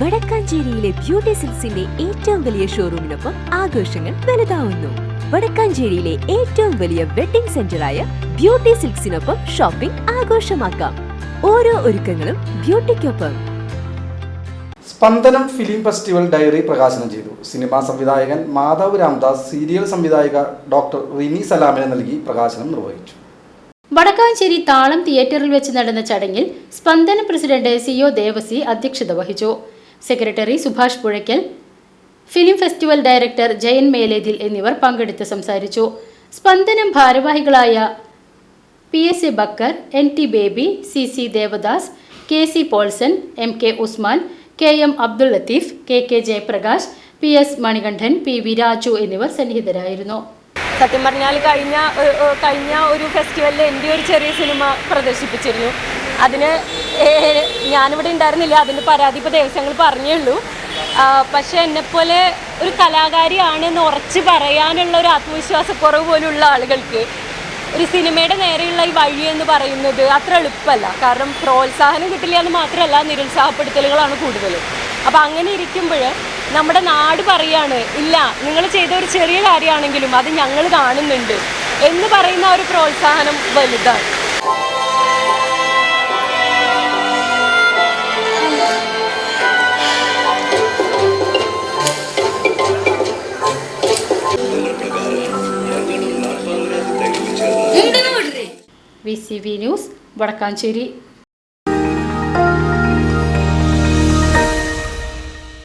വടക്കാഞ്ചേരിയിലെ beauty സിൽസിന്റെ ഏറ്റവും വലിയ ഷോറൂമിനൊപ്പം ആഘോഷങ്ങൾ വലുതാവുന്നു. വടക്കാഞ്ചേരിയിലെ ഏറ്റവും വലിയ വെഡിംഗ് സെന്ററായ ബ്യൂട്ടി സിൽക്സിനൊപ്പം ഷോപ്പിംഗ് ആഘോഷമാക്കാം. ഓരോ ഒരുക്കങ്ങളും ബ്യൂട്ടിക്കൊപ്പം. സ്പന്ദനം ഫിലിം ഫെസ്റ്റിവൽ ഡയറി പ്രകാശനം ചെയ്തു. സിനിമാ സംവിധായകൻ മാധവ് രാംദാസ് സീരിയൽ സംവിധായിക ഡോക്ടർ റിനി സലാമിനെ നൽകി പ്രകാശനം നിർവഹിച്ചു. വടക്കാഞ്ചേരി താളം തിയേറ്ററിൽ വെച്ച് നടന്ന ചടങ്ങിൽ Spandana president C O O Devasi അധ്യക്ഷത വഹിച്ചു. Secretary Subhash Puzhakkal film festival director Jayan Melethil എന്നിവർ പങ്കെടുത്ത് സംസാരിച്ചു. സ്പന്ദനം ഭാരവാഹികളായ P S A Bakkar N T Baby C C Devadas K C Paulson M K Usman K M Abdul Latheef K K Jayaprakash P S Manikandan P V Raju എന്നിവർ സന്നിഹിതരായിരുന്നു. സത്യം പറഞ്ഞാൽ കഴിഞ്ഞ കഴിഞ്ഞ ഒരു ഫെസ്റ്റിവലിൽ എന്റെ ഒരു ചെറിയ സിനിമ പ്രദർശിപ്പിച്ചിരുന്നു. അതിന് ഞാനിവിടെ ഉണ്ടായിരുന്നില്ല. അതിന്റെ പരാതി ഇപ്പോൾ ദേവസ്വങ്ങൾ പറഞ്ഞേ ഉള്ളൂ. പക്ഷേ എന്നെപ്പോലെ ഒരു കലാകാരിയാണെന്ന് ഉറച്ച് പറയാനുള്ള ഒരു ആത്മവിശ്വാസക്കുറവ് പോലുള്ള ആളുകൾക്ക് ഒരു സിനിമയുടെ നേരെയുള്ള ഈ വഴി എന്ന് പറയുന്നത് അത്ര എളുപ്പമല്ല. കാരണം പ്രോത്സാഹനം കിട്ടില്ല എന്ന് മാത്രമല്ല നിരുത്സാഹപ്പെടുത്തലുകളാണ് കൂടുതൽ അപ്പം അങ്ങനെ ഇരിക്കുമ്പോൾ നമ്മുടെ നാട് പറയാണ് ഇല്ല നിങ്ങൾ ചെയ്ത ഒരു ചെറിയ കാര്യമാണെങ്കിലും അത് ഞങ്ങൾ കാണുന്നുണ്ട് എന്ന് പറയുന്ന ഒരു പ്രോത്സാഹനം വലുതാണ്. V C V news Vadakkanchery.